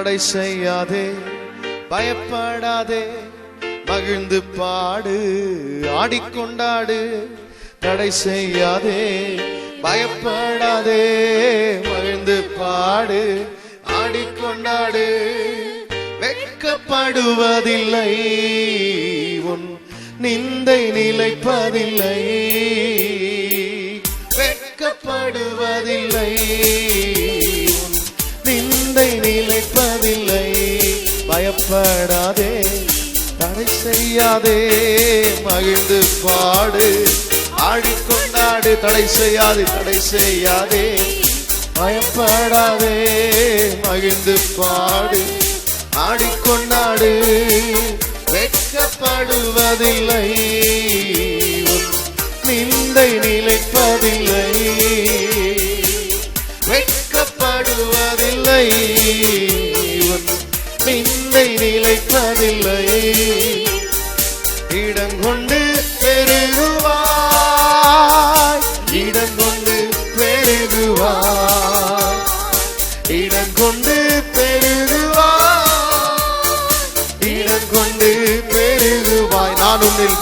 தடை செய்யாதே பயப்படாதே. மகிழ்ந்து பாடு ஆடிக்கொண்டாடு தடை செய்யாதே. பயப்படாதே. மகிழ்ந்து பாடு ஆடிக்கொண்டாடு. வெட்கப்படுவதில்லை உன் நிந்தை நிலைப்பதில்லை. வெட்கப்படுவதில்லை. பயப்படாதே தடை செய்யாதே மகிழ்ந்து பாடு. ஆடிக்கொண்டாடு தடை செய்யாதே தடை செய்யாதே. பயப்படாதே மகிழ்ந்து பாடு. ஆடிக்கொண்டாடு வெட்கப்படுவதில்லை. நிந்தை நிலைப்பதில்லை. வெட்கப்படுவதில்லை.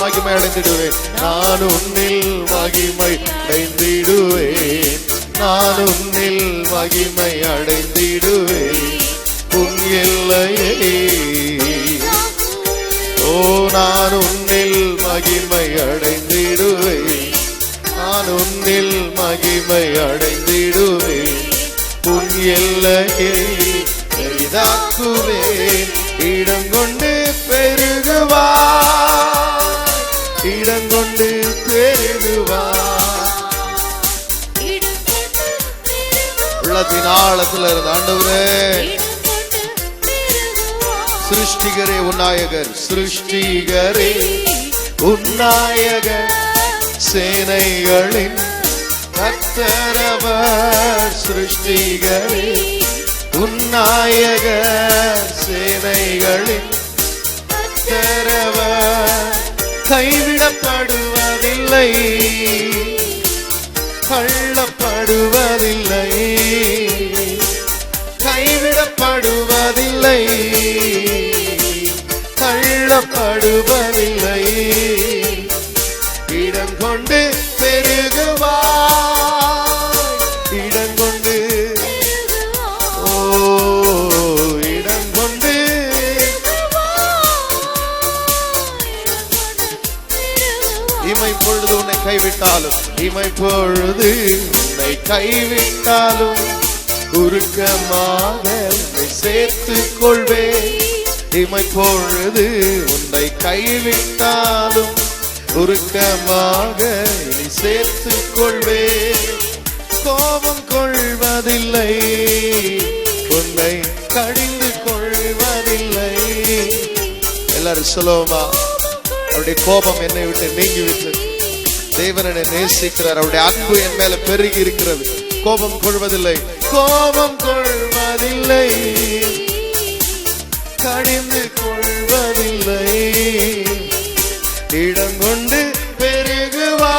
மகிமை அடைந்திடுவேன் நான் உன்னில் மகிமை அடைந்திடுவேன் நான் உன்னில் மகிமை அடைந்திடுவேன் உன் எல்லையே. ஓ நான் உன்னில் மகிமை அடைந்திடுவேன் நான் உன்னில் மகிமை அடைந்திடுவேன் உன் எல்லையை பெரிதாக்குவேன். பெருகுவாய் உள்ளத்தின் ஆழத்துல இருந்த ஆண்டவரே சிருஷ்டிகரே உன்னாயகர் சிருஷ்டிகரே உன்னாயகர் சேனைகளின் கத்தரவர் சிருஷ்டிகரே உன்னாயகர் சேனைகளின் கத்தரவர் கைவிடப்படுவதில்லை கள்ளப்படுவதில்லை. கைவிடப்படுவதில்லை. தள்ளப்படுவதில்லை கைவிட்டாலும் இமை பொழுது உன்னை கைவிட்டாலும் உருக்கமாக உன்னை சேர்த்துக் கொள்வேன். இமை பொழுது உன்னை கைவிட்டாலும் உருக்கமாக இனி சேர்த்துக் கொள்வேன். கோபம் கொள்வதில்லை உன்னை கடிந்து கொள்வதில்லை. எல்லாரும் சொல்லுவோமா? அவருடைய கோபம் என்னை விட்டு நீங்கிவிட்டது. தேவன் என்னை நேசிக்கிறார். அவருடைய அன்பு என் மேல பெருகி இருக்கிறது. கோபம் கொள்வதில்லை. கோபம் கொள்வதில்லை. கடிந்து கொள்வதில்லை. இடங்கொண்டு பெருகுவாய்.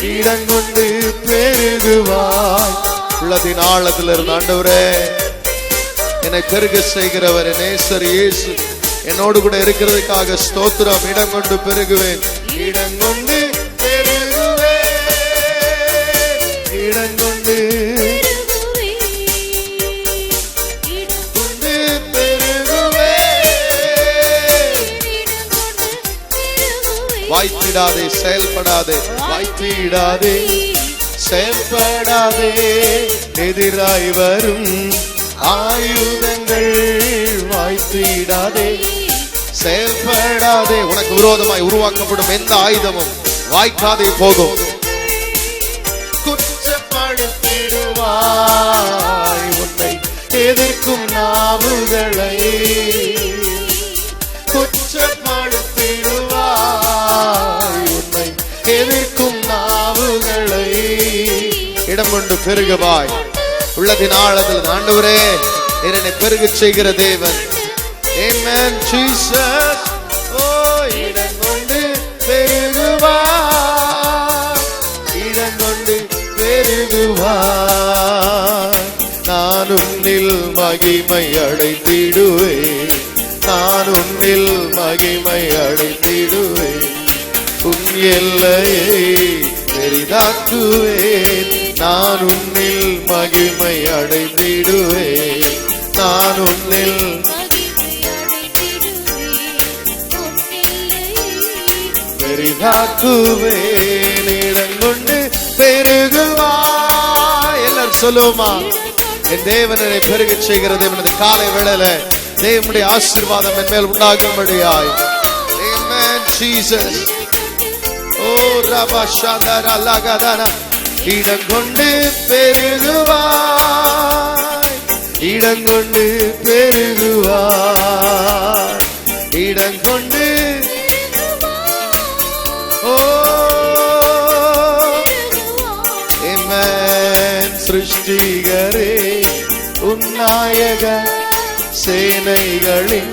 இடங்கொண்டு பெருகுவாய். உள்ளதின் ஆழத்தில் இருந்த ஆண்டவரே என்னை பெருக செய்கிறவர் நேசர் இயேசு. என்னோடு கூட இருக்கிறதுக்காக ஸ்தோத்திரம். இடம் கொண்டு பெருகுவேன். இடம் கொண்டு பெருகுவேன் இடம் கொண்டு கொண்டு பெருகுவேன் வாய்த்திடாதே செயல்படாதே. வாய்த்திடாதே செயல்படாதே. எதிராய் வரும் ஆயுதங்கள் வாய்த்திடாதே. செயல்படாதே உனக்கு விரோதமாய் உருவாக்கப்படும் எந்த ஆயுதமும் வாய்க்காதே போகும். குற்றப்படுத்திடுவாய் உன்னை எதிர்க்கும் நாவுகளை. குற்றப்படுத்திடுவாய் உன்னை எதிர்க்கும் நாவுகளை. இடம் கொண்டு பெருகுவாய் உள்ளதின் ஆழத்தில் ஆண்டவரே என்னை பெருகச் செய்கிற தேவன். Amen, Jesus. மகிமை அடைந்திடுவேன் நான் உன்னில் மகிமை அடைந்திடுவேன் உன் எல்லையை பெரிதாக்குவேன். நான் உன்னில் மகிமை அடைந்திடுவேன் நான் உன்னில் பெரிதாக்குவேன். இடங்கொண்டு பெருகுவா எல்லாரும் சொல்லுவோமா? என் தேவனரை பெருக செய்கிறது எனது காலை வேளையில. தேவனுடைய ஆசீர்வாதம் என் மேல் உண்டாகும்படியாய். Amen, Jesus. ஓ ரபா ஷாதரா லகதனா இடங்கொண்டு பெருகுவாய். இடங்கொண்டு பெருகுவாய். இடங்கொண்டு ஓ. சிருஷ்டிகரே. உன்னாயக சேனைகளின்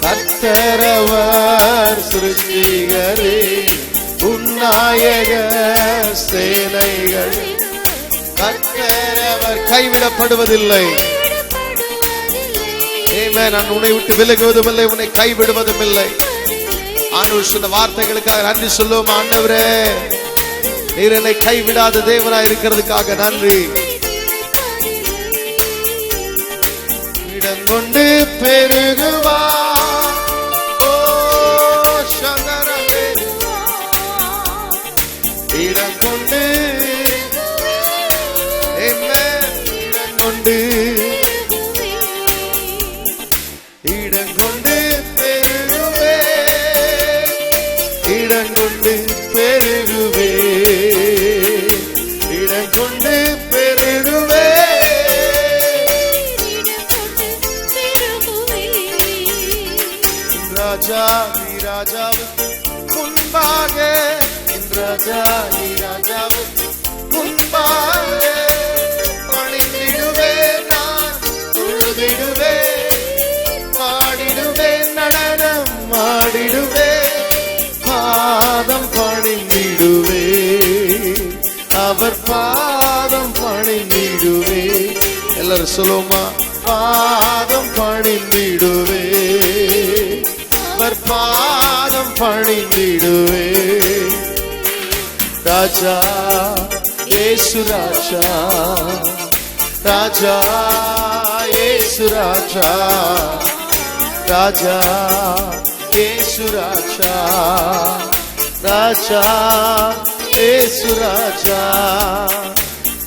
கத்தரவர் சிருஷ்டிகரே உன்னாயக சேனைகளின் கத்தரவர் கைவிடப்படுவதில்லை. Amen. நான் உன்னை விட்டு விலகுவதும் இல்லை உன்னை கைவிடுவதும் இல்லை ஆண்டவர் சொன்ன வார்த்தைகளுக்காக நன்றி சொல்லுவோம் ஆண்டவரே. நீர் என்னை கைவிடாத தேவனாய் இருக்கிறதுக்காக நன்றி. கொண்டு பெருகுவா ராஜா நீ ராஜாவுக்கு முன்பாக பணிந்திடுவே நான் தொழுதிடுவே பாடிடுவே நடனம் ஆடிடுவே பாதம் பணிந்திடுவே அவர் பாதம் பணிந்திடுவே எல்லாரும் சொல்லுவோமா பாதம் பணிந்திடுவே அவர் பாதம் பணிந்திடுவே. ராஜா ஏசு ராஜா. ராஜா ஏசு ராஜா. ராஜா ஏசு ராஜா. ராஜா ஏசு ராஜா.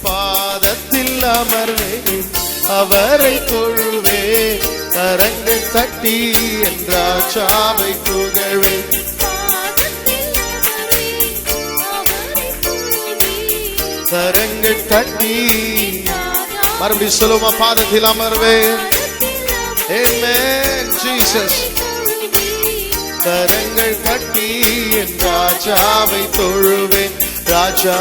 பாதத்தில் அமர்வேன் அவரை தொழுவேன். கரங்கள் தட்டி என் ராஜாவை புகழ்வேன். கரங்கள் தட்டி மறுபடியும் சொல்லுமா பாதத்தில் அமர்வேன் Amen, Jesus. கரங்கள் கட்டி என் ராஜாவை தொழுவேன் ராஜா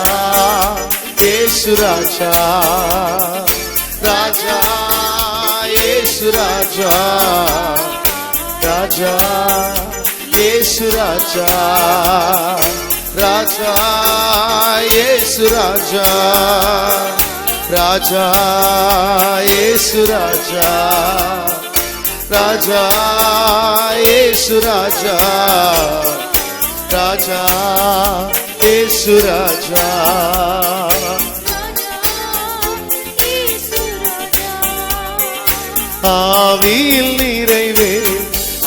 ஏசு ராஜா ராஜா ஏசு ராஜா ராஜா ஏசு ராஜா ராஜா ஏசு ராஜா ராஜா ஏசு ராஜா ராஜா ஏசு ராஜா ராஜா ஏசு ராஜா ஆவியில் நிறைவே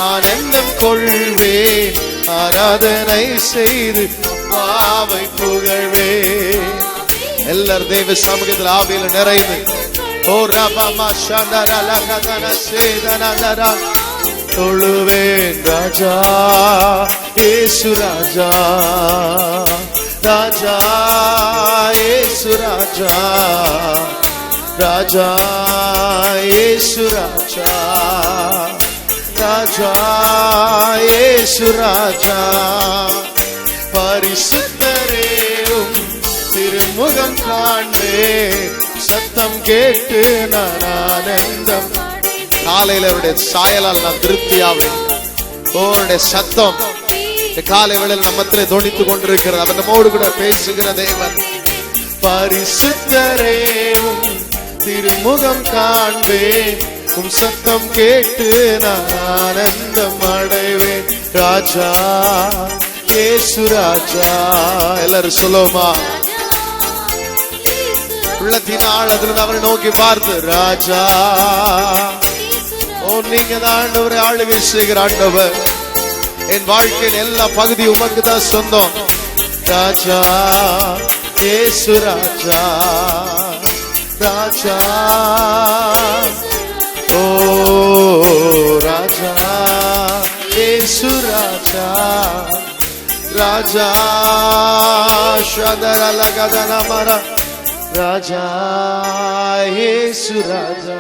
ஆனந்தம் கொள்வே ஆராதனை செய்து பாவை புகழ்வே. எல்லார் தெய்வ சமூகத்தில் ஆவியில் நிறைந்து. ஓ ரபமா சந்தரல கதன சேதனதரா தொழுவேன் ராஜா ஏசு ராஜா. ராஜா ஏசு ராஜா. ராஜா ஏசு ராஜா. ராஜா ஏசு ராஜா. பரிசுத்தரேவும் திருமுகம் காண்பே. சத்தம் கேட்டு நான் ஆனந்தம் காலையில அவருடைய சாயலால் நான் திருப்தியாவேன். அவருடைய சத்தம். காலை வேளையில் நம்மத்திலே தொனித்துக் கொண்டிருக்கிறது. அவர் நம்மோடு கூட பேசுகிற தேவன். பரிசுத்தரேவும் திருமுகம் காண்பேன் உம் சத்தம் கேட்டு நான் ஆனந்தம் அடைவேன். ராஜா இயேசு ராஜா. எல்லாரும் சொல்லுவோமா? உள்ளத்தின் ஆழத்தில் அவரை நோக்கி பார்த்து ராஜா ஓ நீங்க தான் ஆண்டவரை ஆளுகை செய்கிற ஆண்டவர். என் வாழ்க்கையின் எல்லா பகுதி உமக்கு தான் சொந்தம். ராஜா ஏசு ராஜா ராஜா ஓ ராஜா ஏசு ராஜா. ராஜா ஷதர லகதன மர ராஜா இயேசு ராஜா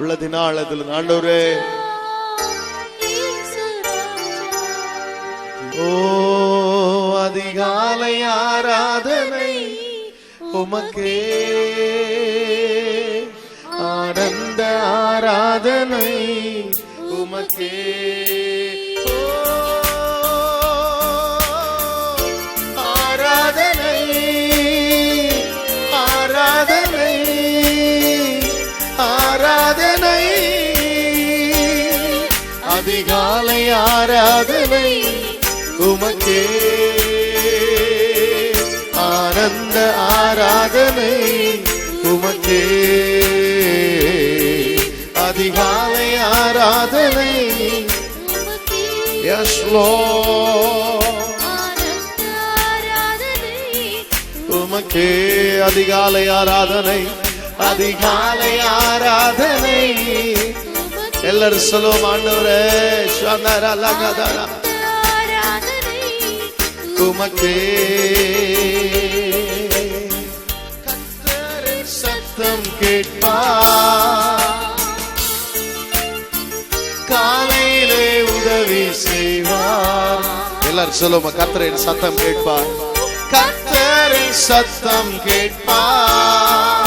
உள்ளதின் ஆண்டவரே. ஓ அதிகாலை ஆராதனை உமக்கே. ஆனந்த ஆராதனை உமக்கே. அதிகாலை ஆராதனை உமக்கே. ஆனந்த ஆராதனை உமக்கே. அதிகாலை ஆராதனை எஸ் உமக்கே. அதிகாலை ஆராதனை அதிகாலை ஆராதனை எல்லாரும் சொல்லுவோம் ஆண்டவரே உமக்கே. சத்தம் கேட்பா. காலையிலே உதவி செய்வார் எல்லாரும் சொல்லுவோம் கர்த்தரின் சத்தம் கேட்பார் கத்தரின் சத்தம் கேட்பார்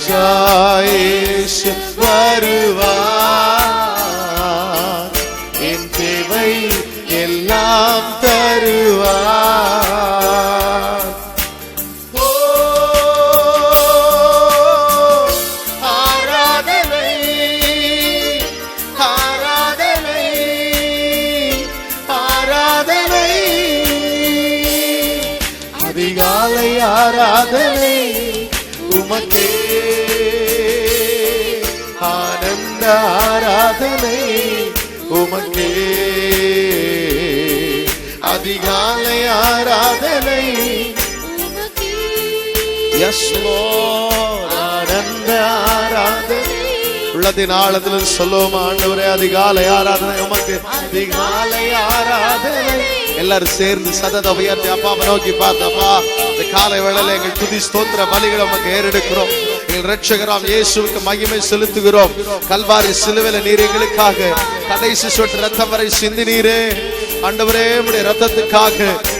என் ராஜா ஆராதனை உமக்கே. அதிகாலை ஆராதனை. எஸ் ஆனந்த ஆராதனை. உள்ளத்தின் ஆழத்தில் சொல்லுவோம் ஆண்டவரே அதிகாலை ஆராதனை உமக்கு. அதிகாலை ஆராதனை. எல்லாரும் சேர்ந்து சதத உயர்த்தி அப்பாவை நோக்கி பார்த்தப்பா இந்த காலை வேளையில எங்கள் துதி ஸ்தோத்திர பலிகளை உமக்கு ஏறெடுக்கிறோம். எங்கள் ரட்சகராம் இயேசுவுக்கு மகிமை செலுத்துகிறோம். கல்வாரி சிலுவையில நீர் எங்களுக்காக கடைசி சொட்டு ரத்தம் வரை சிந்தினீரே. ஆண்டவரே உடைய ரத்தத்துக்காக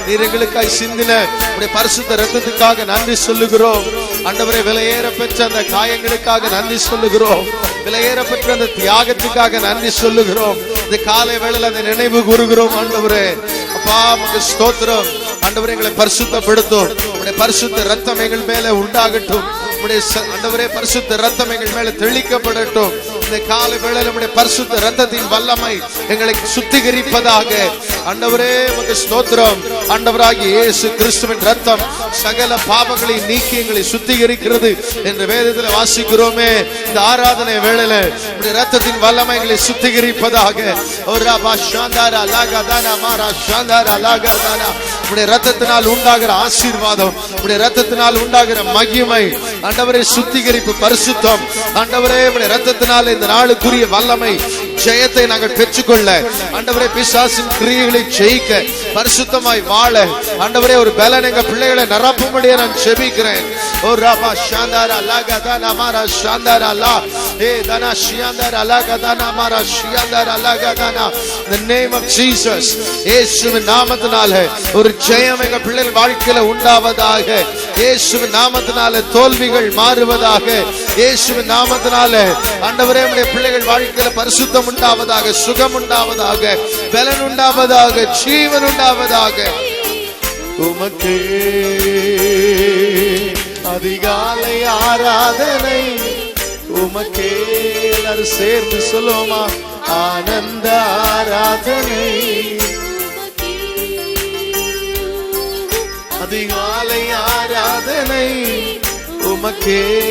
நீர் எங்களுக்காய் சிந்தின உடைய பரிசுத்த ரத்தத்துக்காக நன்றி சொல்லுகிறோம். ஆண்டவரே விலையேற பெற்ற அந்த காயங்களுக்காக நன்றி சொல்லுகிறோம். விலையேற பெற்ற அந்த தியாகத்துக்காக நன்றி சொல்லுகிறோம். இந்த காலை வேளையில் அந்த நினைவு கூறுகிறோம் ஆண்டவரே. அப்பா உமக்கு ஸ்தோத்திரம். ஆண்டவரே எங்களை பரிசுத்தப்படுத்தும். உடைய பரிசுத்த ரத்தம் எங்கள் மேல உண்டாகட்டும். உடைய ச- ஆண்டவரே பரிசுத்த ரத்தம் எங்கள் மேல தெளிக்கப்படட்டும். இந்த காலை வேளையில நம்முடைய பரிசுத்த ரத்தத்தின் வல்லமை எங்களை சுத்திகரிப்பதாக. ஆண்டவரே உங்க ஸ்தோத்திரம். அண்டவராகி இயேசு கிறிஸ்துவின் ரத்தம் சகல பாவங்களை நீக்கி எங்களை சுத்திகரிக்கிறது என்று வேதத்தில் வாசிக்கிறோமே. இந்த ஆராதனை வேளையில உடைய ரத்தத்தின் வல்லமை எங்களை சுத்திகரிப்பதாக. ஒரு ராபா ஷாந்தாரா லாகதானா மாரா ஷாந்தாரா லாகதானா உடைய ரத்தத்தினால் உண்டாகிற ஆசீர்வாதம் உடைய ரத்தத்தினால் உண்டாகிற மகிமை. ஆண்டவரே சுத்திகரிப்பு பரிசுத்தம். ஆண்டவரே உடைய ரத்தத்தினால் இந்த நாளுக்குரிய வல்லமை ஜெயத்தை நாங்கள் பெற்றுக்கொள்ள. ஆண்டவரே பிசாசின் கிரியைகளை ஜெயிக்க பரிசுத்தமாய் வாழ. ஆண்டவரே ஒரு பலன் எங்க பிள்ளைகளை நிரப்பும்படியே நான் செபிக்கிறேன் ஓ ராமா ஷாந்தாரா லாகதா நமாரா ஷாந்தாரா லா. ஏ தனா ஷியாந்தாரா கதா நமாரா ஷியாந்தாரா லாகதானா the name of Jesus இயேசுவின் நாமத்தினால ஒரு ஜெயம் எங்க பிள்ளைகள் வாழ்க்கையில உண்டாவதாக. இயேசுவின் நாமத்தினால தோல்விகள் மாறுவதாக. இயேசுவின் நாமத்தினால ஆண்டவரே நம்முடைய பிள்ளைகள் வாழ்க்கையில பரிசுத்தம் உண்டாவதாக சுகம் உண்டாவதாக பலன் உண்டாவதாக ஜீவன் உண்டாவதாக உமக்கு அதிகாலை ஆராதனை. உமக்கே எல்லாரும் சேர்ந்து சொல்லுவோமா? ஆனந்த ஆராதனை. அதிகாலை ஆராதனை. உமக்கே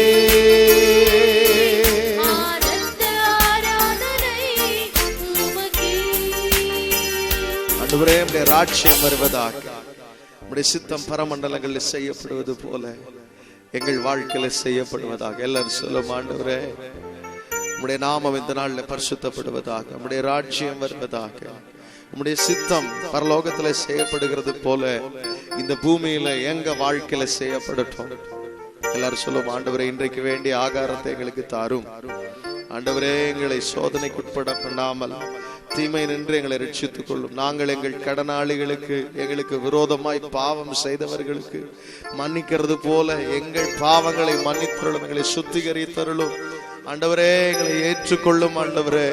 ஆண்டவரே நம்முடைய ராட்சியம் வருவதாக. நம்முடைய சித்தம் பரமண்டலங்களில் செய்யப்படுவது போல எங்கள் வாழ்க்கையில செய்யப்படுவதாக. எல்லாரும் சொல்லும் ஆண்டவரே நம்முடைய நாமம் இந்த நாளில் பரிசுத்தப்படுவதாக நம்முடைய ராட்சியம் வருவதாக நம்முடைய சித்தம் பரலோகத்துல செய்யப்படுகிறது போல இந்த பூமியில எங்க வாழ்க்கையில செய்யப்படட்டும். எல்லாரும் சொல்லும் ஆண்டவரே இன்றைக்கு வேண்டிய ஆகாரத்தை எங்களுக்கு தாரும். ஆண்டவரே எங்களை சோதனைக்குட்பட பண்ணாமல் தீமை நின்று எங்களை ரட்சித்துக் கொள்ளும் நாங்கள் எங்கள் கடனாளிகளுக்கு எங்களுக்கு விரோதமாய் பாவம் செய்தவர்களுக்கு மன்னிக்கிறது போல எங்கள் பாவங்களை மன்னித்தருளும் எங்களை சுத்திகரித்தருளும். ஆண்டவரே எங்களை ஏற்றுக்கொள்ளும் ஆண்டவரே.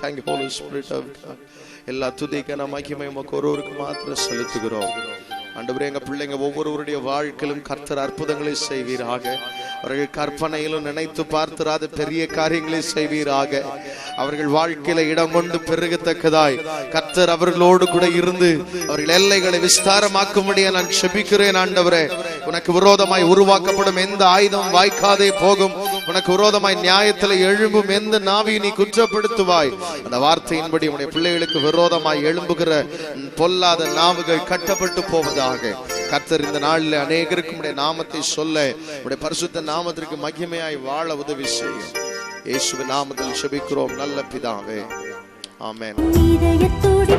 தேங்க்யூ ஹோலி ஸ்பிரிட் எல்லா துதிக்க நம்ம மகிமை உமக்கு ஒருவருக்கு மாத்திரம் செலுத்துகிறோம். ஆண்டவரே எங்க பிள்ளைங்க ஒவ்வொருவருடைய வாழ்க்கையிலும் கர்த்தர் அற்புதங்களை செய்வீராக. அவர்கள் கற்பனையிலும் நினைத்து பார்த்திராத பெரிய காரியங்களை செய்வீராக. அவர்கள் வாழ்க்கையில இடம் கொண்டு பெருகத்தக்கதாய் கர்த்தர் அவர்களோடு கூட இருந்து அவர்கள் எல்லைகளை விஸ்தாரமாக்கும்படியா நான் செபிக்கிறேன் ஆண்டவரே. உனக்கு விரோதமாய் உருவாக்கப்படும் எந்த ஆயுதம் வாய்க்காதே போகும். உனக்கு விரோதமாய் நியாயத்தில் எழும்பும் எந்த நாவியை நீ குற்றப்படுத்துவாய். அந்த வார்த்தையின்படி உன்னுடைய பிள்ளைகளுக்கு விரோதமாய் எழும்புகிற பொல்லாத நாவுகள் கட்டப்பட்டு போவதாக. கர்த்தர் இந்த நாளில் அநேகருக்கு உடைய நாமத்தை சொல்ல உடைய பரிசுத்த நாமத்திற்கு மகிமையாய் வாழ உதவி செய்யும். இயேசுவின் நாமத்தில் செபிக்கிறோம். நல்ல பிதாவே. ஆமேன்.